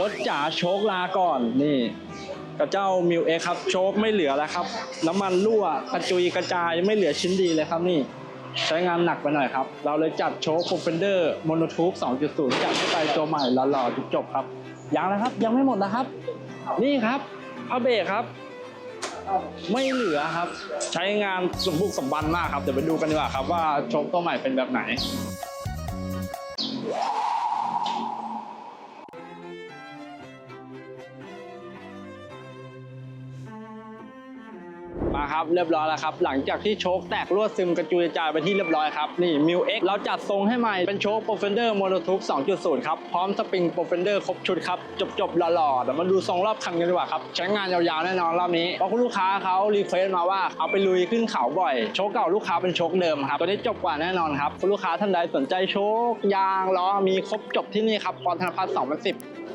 รถจ๋าโชคลาก่อนนี่กับเจ้ามิวเอครับโชคไม่เหลือแล้วครับ น้ำมันรั่วกระจุยกระจายไม่เหลือชิ้นดีเลยครับนี่ ใช้งานหนักไปหน่อยครับ เราเลยจัดโชคโคเฟนเดอร์โมโนทูบ2.0 จัดให้ไปตัวใหม่หล่อๆจจบครับยังนะครับยังไม่หมดนะครับ นี่ครับพระเบรกครับ ไม่เหลือครับ ใช้งานสมบุกสมบันมากครับ เดี๋ยวไปดูกันดีกว่าครับว่าโชคตัวใหม่เป็นแบบไหน ครับเรียบร้อยแล้วครับหลังจากที่โชคแตกรั่วซึมกระจุยจายไปที่เรียบร้อยครับนี่มิวเอ็กเราจัดทรงให้ใหม่เป็นโชคโปรเฟนเดอร์โมโนทูบ2.0 ครับพร้อมสปริงโปรเฟนเดอร์ครบชุดครับจบๆหล่อๆเดี๋ยวมาดูทรงรอบคันกันดีกว่าครับใช้งานยาวๆแน่นอนรอบนี้เพราะคุณลูกค้าเขารีเควสต์มาว่าเอาไปลุยขึ้นเขาบ่อยโชคเก่าลูกค้าเป็นโชคเดิมครับตัวนี้จบกว่าแน่นอนครับคุณลูกค้าท่านใดสนใจโชคยางล้อมีครบจบที่นี่ครับปอนธนพัฒน์2010